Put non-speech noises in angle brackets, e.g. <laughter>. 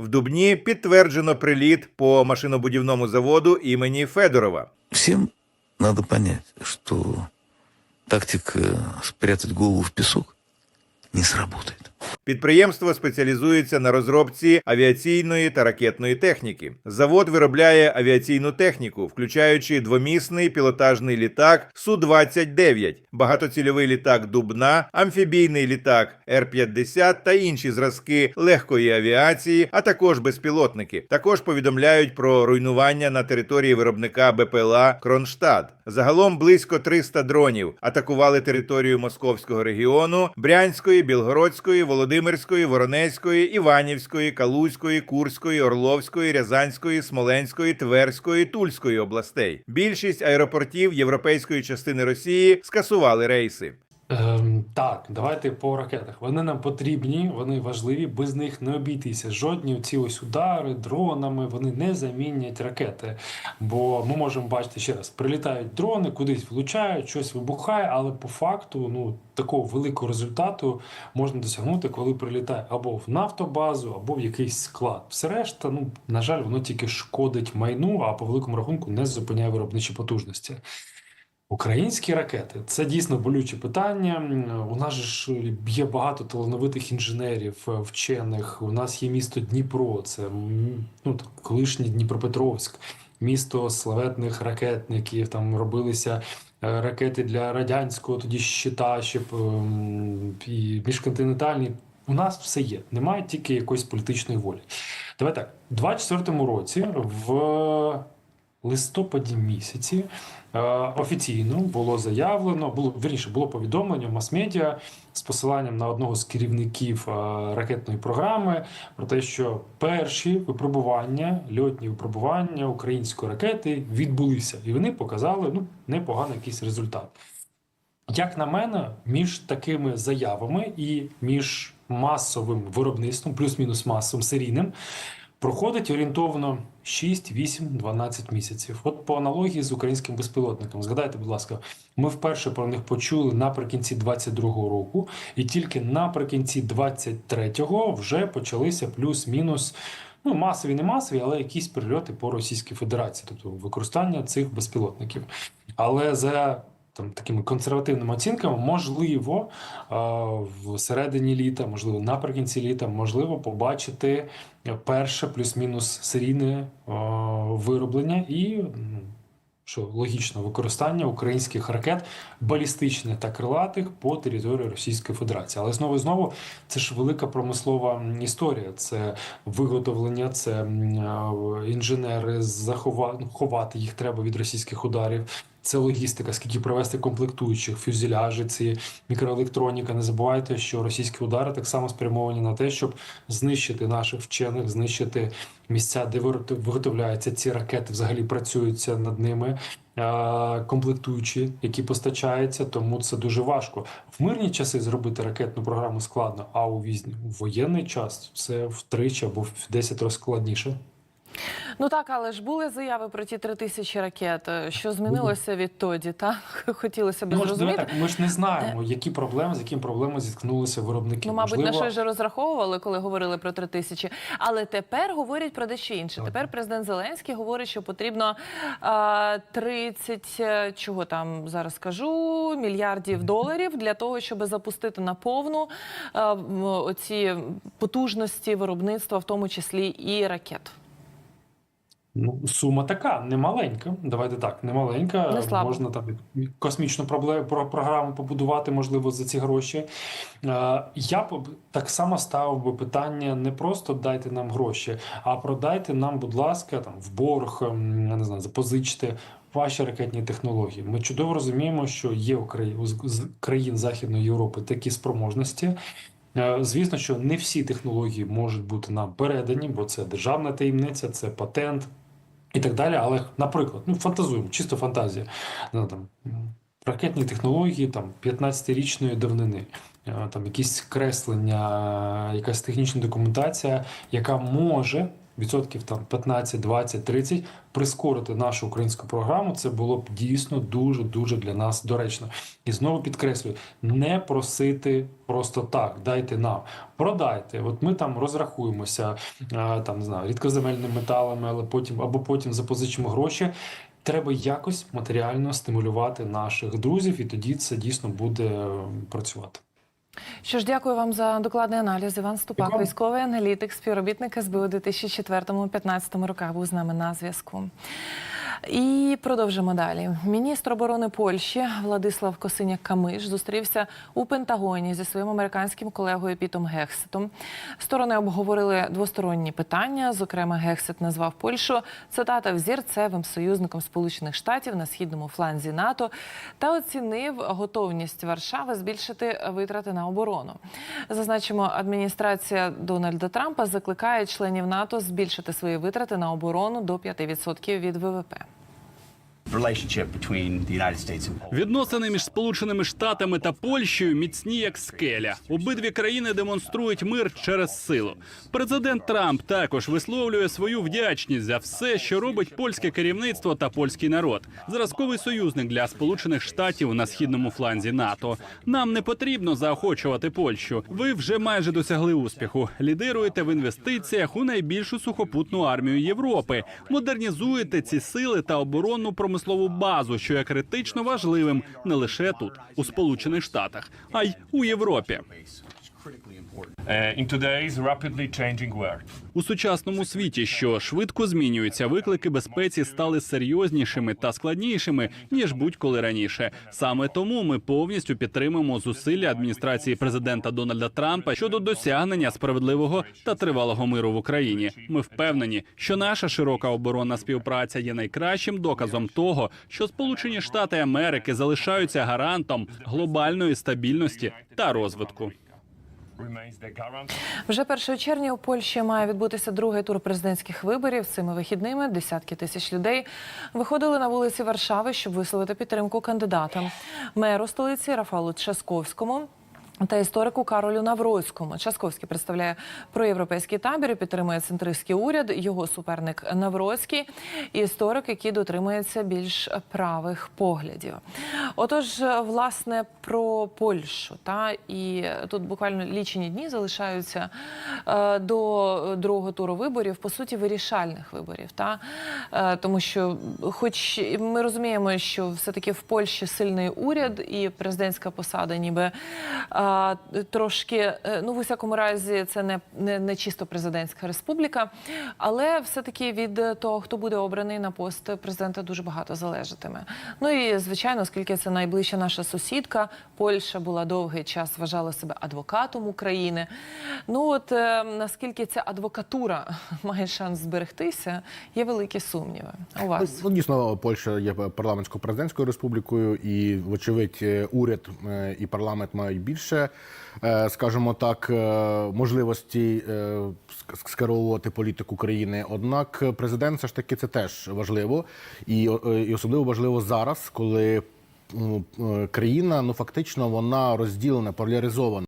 В Дубні підтверджено приліт по машинобудівному заводу імені Федорова. Всем надо понять, что тактика спрятать голову в песок не сработает. Підприємство спеціалізується на розробці авіаційної та ракетної техніки. Завод виробляє авіаційну техніку, включаючи двомісний пілотажний літак Су-29, багатоцільовий літак Дубна, амфібійний літак Р-50 та інші зразки легкої авіації, а також безпілотники. Також повідомляють про руйнування на території виробника БПЛА Кронштадт. Загалом близько 300 дронів атакували територію московського регіону, Брянської, Білгородської, Володимирської, Воронезької, Іванівської, Калузької, Курської, Орловської, Рязанської, Смоленської, Тверської, Тульської областей. Більшість аеропортів європейської частини Росії скасували рейси. Так, давайте по ракетах. Вони нам потрібні, вони важливі, без них не обійтися. Жодні ці ось удари дронами вони не замінять ракети. Бо ми можемо бачити ще раз: прилітають дрони, кудись влучають, щось вибухає, але по факту, ну такого великого результату можна досягнути, коли прилітає або в нафтобазу, або в якийсь склад. Все решта, ну на жаль, воно тільки шкодить майну, а по великому рахунку не зупиняє виробничі потужності. Українські ракети це дійсно болюче питання. У нас ж є багато талановитих інженерів, е, вчених. У нас є місто Дніпро, це ну колишній Дніпропетровськ, місто славетних ракетників. Там робилися е, ракети для радянського тоді щита, щоб ем, і міжконтинентальні. У нас все є. Немає тільки якоїсь політичної волі. Давай так, у 24-му році в листопаді місяці е, офіційно було заявлено, було вірніше, було повідомлення в мас-медіа з посиланням на одного з керівників е, ракетної програми про те, що перші випробування, льотні випробування української ракети відбулися, і вони показали ну непоганий якийсь результат. Як на мене, між такими заявами і між масовим виробництвом, плюс-мінус масовим серійним, проходить орієнтовно 6, 8, 12 місяців. От по аналогії з українським безпілотником. Згадайте, будь ласка, ми вперше про них почули наприкінці 22-го року, і тільки наприкінці 23-го вже почалися плюс-мінус. Ну, масові, не масові, але якісь прильоти по Російській Федерації, тобто використання цих безпілотників. Але за там такими консервативними оцінками, можливо, е, в середині літа, можливо, наприкінці літа, можливо, побачити перше плюс-мінус серійне е, вироблення і. Що логічно використання українських ракет балістичних та крилатих по території Російської Федерації, але знову знову це ж велика промислова історія. Це виготовлення, це е, інженери захова... ну, їх треба від російських ударів. Це логістика, скільки привезти комплектуючих, фюзеляжі, ці мікроелектроніка. Не забувайте, що російські удари так само спрямовані на те, щоб знищити наших вчених, знищити місця, де виготов- виготовляються ці ракети, взагалі працюються над ними. Комплектуючі, які постачаються, тому це дуже важко. В мирні часи зробити ракетну програму складно, а у візні в воєнний час це втричі або в 10 разів складніше. Ну так, але ж були заяви про ті три тисячі ракет. Що змінилося відтоді? Так <laughs> хотілося б Ну, зрозуміти. так, ми ж не знаємо, які проблеми, з якими проблемами зіткнулися виробники. Ну, мабуть, на Можливо, щось же розраховували, коли говорили про три тисячі. Але тепер говорять про дещо інше. Тепер президент Зеленський говорить, що потрібно а, 30, е, чого там зараз скажу, мільярдів доларів для того, щоб запустити на повну оці потужності виробництва, в тому числі і ракет. Ну, сума така, немаленька. Давайте так, немаленька. Не слабо. Можна там космічну проблему, про програму побудувати, можливо, за ці гроші. Е, я б так само ставив би питання не просто дайте нам гроші, а продайте нам, будь ласка, там в борг, ем, я не знаю, запозичте. Ваші ракетні технології. Ми чудово розуміємо, що є у країн Західної Європи такі спроможності. Е, Звісно, що не всі технології можуть бути нам передані, бо це державна таємниця, це патент і так далі. Але, наприклад, ну фантазуємо, чисто фантазія. Ну, там, ракетні технології там 15-річної давнини, е, там якісь креслення, якась технічна документація, яка може відсотків там 15, 20, 30 прискорити нашу українську програму, це було б дійсно дуже дуже для нас доречно. І знову підкреслюю, не просити просто так, дайте нам, продайте. От ми там розрахуємося там не знаю, рідкоземельними металами, але потім або потім запозичимо гроші. Треба якось матеріально стимулювати наших друзів, і тоді це дійсно буде е, працювати. Що ж, дякую вам за докладний аналіз. Іван Ступак, Дякую. військовий аналітик, співробітник СБУ у 2004-2015 роках був з нами на зв'язку. І продовжимо далі. Міністр оборони Польщі Владислав Косиняк Камиш зустрівся у Пентагоні зі своїм американським колегою Пітом Гексетом. Сторони обговорили двосторонні питання. Зокрема, Гексет назвав Польщу цитата взірцевим союзником Сполучених Штатів на східному фланзі НАТО та оцінив готовність Варшави збільшити витрати на оборону. Зазначимо, адміністрація Дональда Трампа закликає членів НАТО збільшити свої витрати на оборону до 5% від ВВП. Відносини між Сполученими Штатами та Польщею міцні як скеля. Обидві країни демонструють мир через силу. Президент Трамп також висловлює свою вдячність за все, що робить польське керівництво та польський народ. Зразковий союзник для Сполучених Штатів на східному фланзі НАТО. Нам не потрібно заохочувати Польщу. Ви вже майже досягли успіху. Лідируєте в інвестиціях у найбільшу сухопутну армію Європи. Модернізуєте ці сили та оборонну промислову базу, що є критично важливим не лише тут, у Сполучених Штатах, а й у Європі. In today's rapidly. У сучасному світі, що швидко змінюється, виклики безпеці стали серйознішими та складнішими ніж будь-коли раніше. Саме тому ми повністю підтримуємо зусилля адміністрації президента Дональда Трампа щодо досягнення справедливого та тривалого миру в Україні. Ми впевнені, що наша широка оборонна співпраця є найкращим доказом того, що Сполучені Штати Америки залишаються гарантом глобальної стабільності та розвитку. Вже 1 червня у Польщі має відбутися другий тур президентських виборів. Цими вихідними десятки тисяч людей виходили на вулиці Варшави, щоб висловити підтримку кандидатам. Меру столиці Рафалу Часковському. Та історику Каролю Навроцькому Часковський представляє проєвропейський табір і підтримує центристський уряд. Його суперник Навроцький історик, який дотримується більш правих поглядів. Отож, власне, про Польщу та і тут буквально лічені дні залишаються е, до другого туру виборів, по суті, вирішальних виборів. Та Е, тому що, хоч ми розуміємо, що все таки в Польщі сильний уряд і президентська посада, ніби а, трошки, е, ну в усякому разі, це не, не, не чисто президентська республіка, але все-таки від того, хто буде обраний на пост президента, дуже багато залежатиме. Ну і звичайно, оскільки це найближча наша сусідка, Польща була довгий час, вважала себе адвокатом України. Ну от е, наскільки ця адвокатура <laughs> має шанс зберегтися, є великі сумніви. У вас Ну, дійсно, Польща є парламентсько-президентською республікою, і, вочевидь, е, уряд е, і парламент мають більше, е, скажімо так, е, можливості е, скеровувати політику країни. Однак президент все ж таки це теж важливо, і, е, особливо важливо зараз, коли країна ну фактично вона розділена, поляризована.